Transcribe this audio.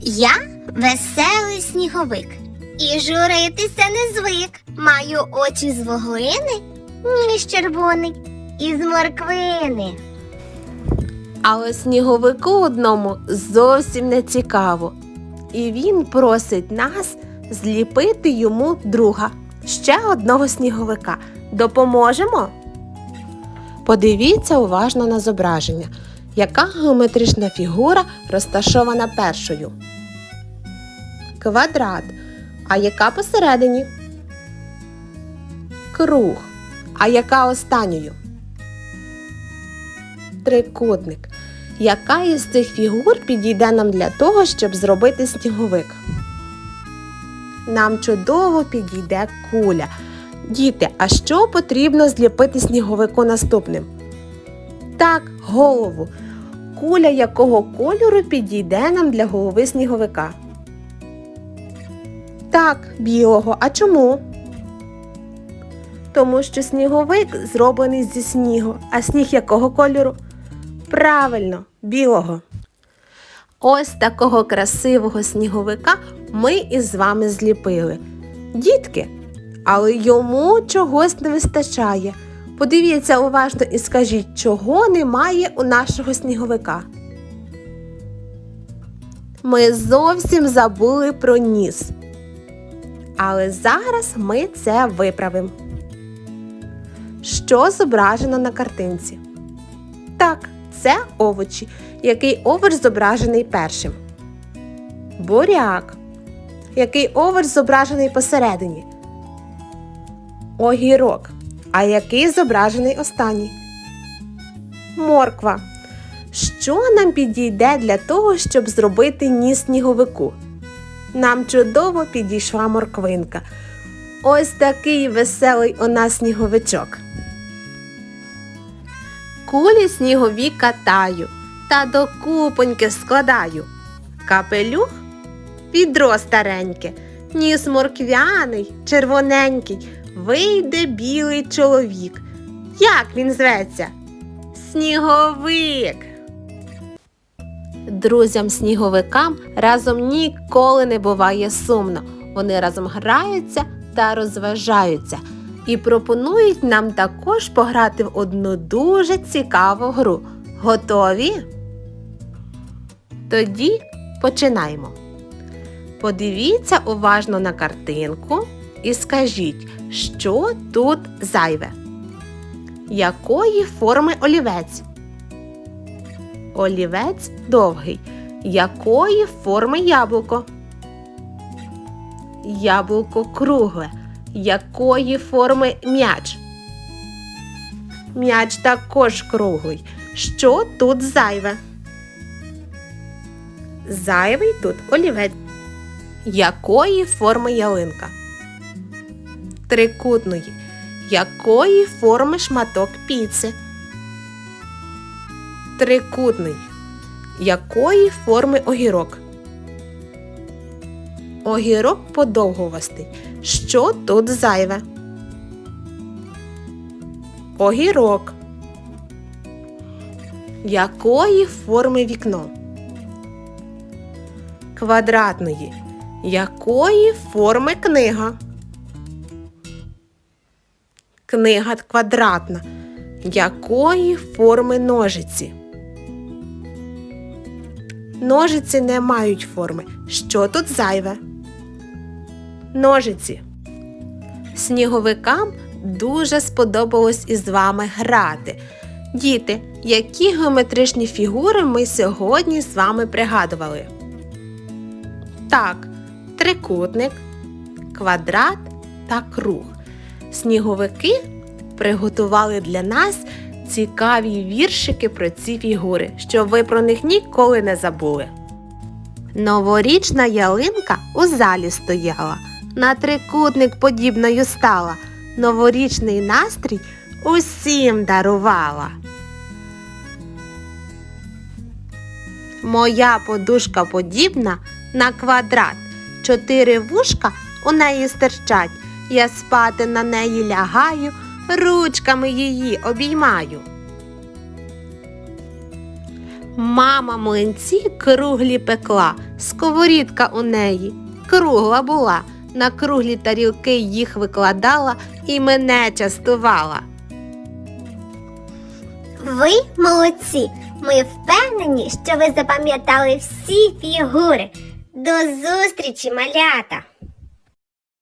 Я веселий сніговик. І журитися не звик. Маю очі з вуглини, ніж червоний, і з морквини. Але сніговику одному зовсім не цікаво. І він просить нас зліпити йому друга, ще одного сніговика. Допоможемо? Подивіться уважно на зображення, яка геометрична фігура розташована першою. Квадрат. А яка посередині? Круг. А яка останньою? Трикутник. Яка із цих фігур підійде нам для того, щоб зробити сніговик? Нам чудово підійде куля. Діти, а що потрібно зліпити сніговику наступним? Так, голову. Куля якого кольору підійде нам для голови сніговика? Так, білого. А чому? Тому що сніговик зроблений зі снігу, а сніг якого кольору? Правильно, білого. Ось такого красивого сніговика ми із вами зліпили. Дітки, але йому чогось не вистачає. Подивіться уважно і скажіть, чого немає у нашого сніговика. Ми зовсім забули про ніс. Але зараз ми це виправимо. Що зображено на картинці? Так, це овочі. Який овоч зображений першим? Буряк. Який овоч зображений посередині? Огірок. А який зображений останній? Морква. Що нам підійде для того, щоб зробити ніс сніговику? Нам чудово підійшла морквинка. Ось такий веселий у нас сніговичок. Кулі снігові катаю та до купоньки складаю. Капелюх відро стареньке, ніс морквяний, червоненький, вийде білий чоловік. Як він зветься? Сніговик. Друзям сніговикам разом ніколи не буває сумно. Вони разом граються та розважаються і пропонують нам також пограти в одну дуже цікаву гру. Готові? Тоді починаємо. Подивіться уважно на картинку і скажіть, що тут зайве. Якої форми олівець? Олівець довгий. Якої форми яблуко? Яблуко кругле. Якої форми м'яч? М'яч також круглий. Що тут зайве? Зайвий тут олівець. Якої форми ялинка? Трикутної. Якої форми шматок піци? Трикутний. Якої форми огірок? Огірок подовгувастий. Що тут зайве? Огірок. Якої форми вікно? Квадратної. Якої форми книга? Книга квадратна. Якої форми ножиці? Ножиці не мають форми. Що тут зайве? Ножиці. Сніговикам дуже сподобалось із вами грати. Діти, які геометричні фігури ми сьогодні з вами пригадували? Так, трикутник, квадрат та круг. Сніговики приготували для нас цікаві віршики про ці фігури, щоб ви про них ніколи не забули. Новорічна ялинка у залі стояла, на трикутник подібною стала, новорічний настрій усім дарувала. Моя подушка подібна на квадрат, чотири вушка у неї стирчать. Я спати на неї лягаю, ручками її обіймаю. Мама млинці круглі пекла, сковорідка у неї кругла була. На круглі тарілки їх викладала і мене частувала. Ви молодці. Ми впевнені, що ви запам'ятали всі фігури. До зустрічі, малята!